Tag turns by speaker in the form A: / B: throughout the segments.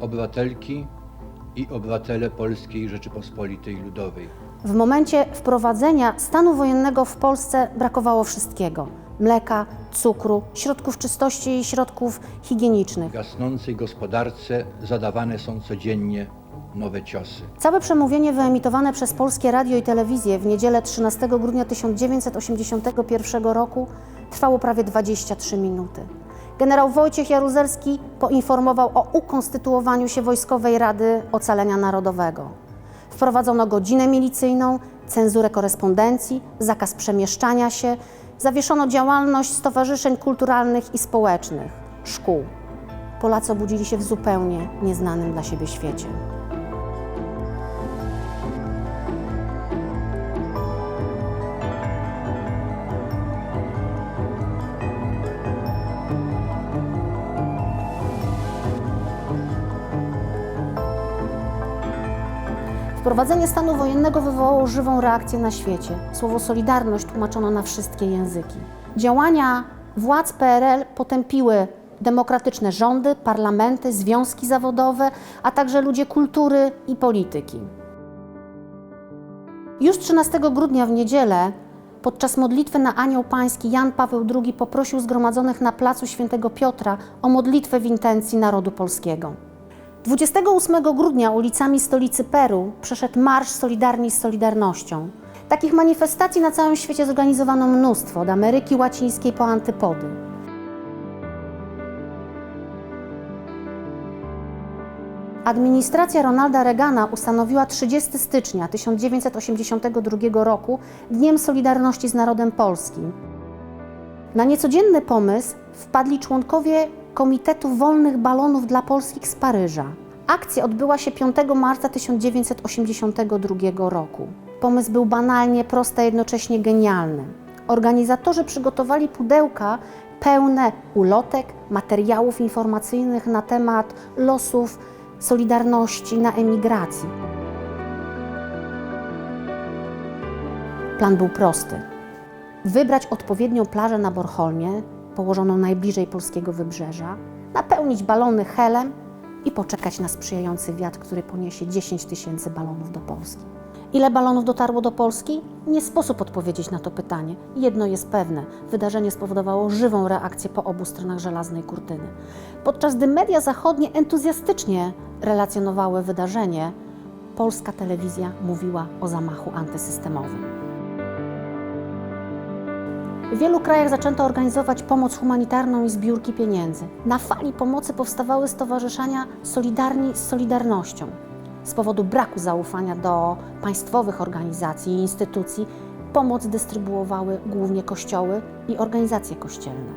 A: obywatelki i obywatele Polskiej Rzeczypospolitej Ludowej.
B: W momencie wprowadzenia stanu wojennego w Polsce brakowało wszystkiego: mleka, cukru, środków czystości i środków higienicznych.
A: W gasnącej gospodarce zadawane są codziennie nowe ciosy.
B: Całe przemówienie wyemitowane przez Polskie Radio i Telewizję w niedzielę 13 grudnia 1981 roku trwało prawie 23 minuty. Generał Wojciech Jaruzelski poinformował o ukonstytuowaniu się Wojskowej Rady Ocalenia Narodowego. Wprowadzono godzinę milicyjną, cenzurę korespondencji, zakaz przemieszczania się, zawieszono działalność stowarzyszeń kulturalnych i społecznych, szkół. Polacy obudzili się w zupełnie nieznanym dla siebie świecie. Wprowadzenie stanu wojennego wywołało żywą reakcję na świecie. Słowo solidarność tłumaczono na wszystkie języki. Działania władz PRL potępiły demokratyczne rządy, parlamenty, związki zawodowe, a także ludzie kultury i polityki. Już 13 grudnia w niedzielę podczas modlitwy na Anioł Pański Jan Paweł II poprosił zgromadzonych na placu Świętego Piotra o modlitwę w intencji narodu polskiego. 28 grudnia ulicami stolicy Peru przeszedł Marsz Solidarni z Solidarnością. Takich manifestacji na całym świecie zorganizowano mnóstwo, od Ameryki Łacińskiej po Antypody. Administracja Ronalda Reagana ustanowiła 30 stycznia 1982 roku Dniem Solidarności z Narodem Polskim. Na niecodzienny pomysł wpadli członkowie Komitetu Wolnych Balonów dla Polskich z Paryża. Akcja odbyła się 5 marca 1982 roku. Pomysł był banalnie prosty, a jednocześnie genialny. Organizatorzy przygotowali pudełka pełne ulotek, materiałów informacyjnych na temat losów Solidarności na emigracji. Plan był prosty wybrać odpowiednią plażę na Bornholmie, położoną najbliżej polskiego wybrzeża, napełnić balony helem i poczekać na sprzyjający wiatr, który poniesie 10 tysięcy balonów do Polski. Ile balonów dotarło do Polski? Nie sposób odpowiedzieć na to pytanie. Jedno jest pewne: wydarzenie spowodowało żywą reakcję po obu stronach żelaznej kurtyny. Podczas gdy media zachodnie entuzjastycznie relacjonowały wydarzenie, polska telewizja mówiła o zamachu antysystemowym. W wielu krajach zaczęto organizować pomoc humanitarną i zbiórki pieniędzy. Na fali pomocy powstawały stowarzyszenia Solidarni z Solidarnością. Z powodu braku zaufania do państwowych organizacji i instytucji pomoc dystrybuowały głównie kościoły i organizacje kościelne,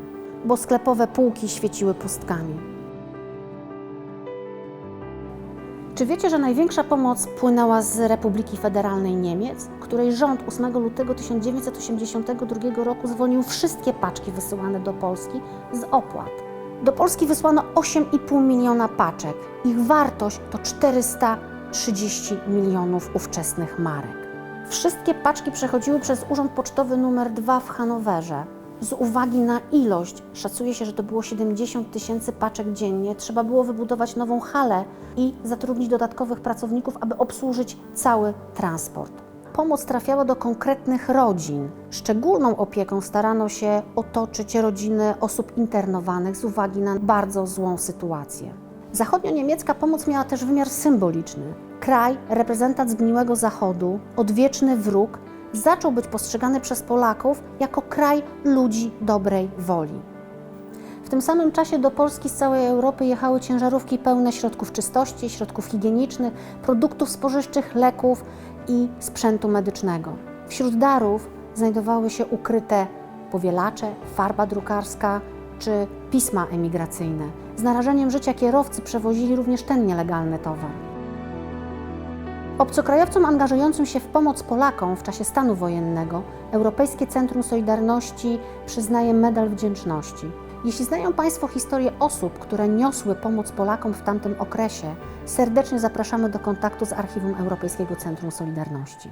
B: bo sklepowe półki świeciły pustkami. Czy wiecie, że największa pomoc płynęła z Republiki Federalnej Niemiec, której rząd 8 lutego 1982 roku zwolnił wszystkie paczki wysyłane do Polski z opłat? Do Polski wysłano 8,5 miliona paczek. Ich wartość to 430 milionów ówczesnych marek. Wszystkie paczki przechodziły przez Urząd Pocztowy nr 2 w Hanowerze. Z uwagi na ilość, szacuje się, że to było 70 tysięcy paczek dziennie, trzeba było wybudować nową halę i zatrudnić dodatkowych pracowników, aby obsłużyć cały transport. Pomoc trafiała do konkretnych rodzin. Szczególną opieką starano się otoczyć rodziny osób internowanych z uwagi na bardzo złą sytuację. Zachodnio-niemiecka pomoc miała też wymiar symboliczny. Kraj, reprezentant zgniłego Zachodu, odwieczny wróg, zaczął być postrzegany przez Polaków jako kraj ludzi dobrej woli. W tym samym czasie do Polski z całej Europy jechały ciężarówki pełne środków czystości, środków higienicznych, produktów spożywczych, leków i sprzętu medycznego. Wśród darów znajdowały się ukryte powielacze, farba drukarska czy pisma emigracyjne. Z narażeniem życia kierowcy przewozili również ten nielegalny towar. Obcokrajowcom angażującym się w pomoc Polakom w czasie stanu wojennego Europejskie Centrum Solidarności przyznaje Medal Wdzięczności. Jeśli znają Państwo historię osób, które niosły pomoc Polakom w tamtym okresie, serdecznie zapraszamy do kontaktu z Archiwum Europejskiego Centrum Solidarności.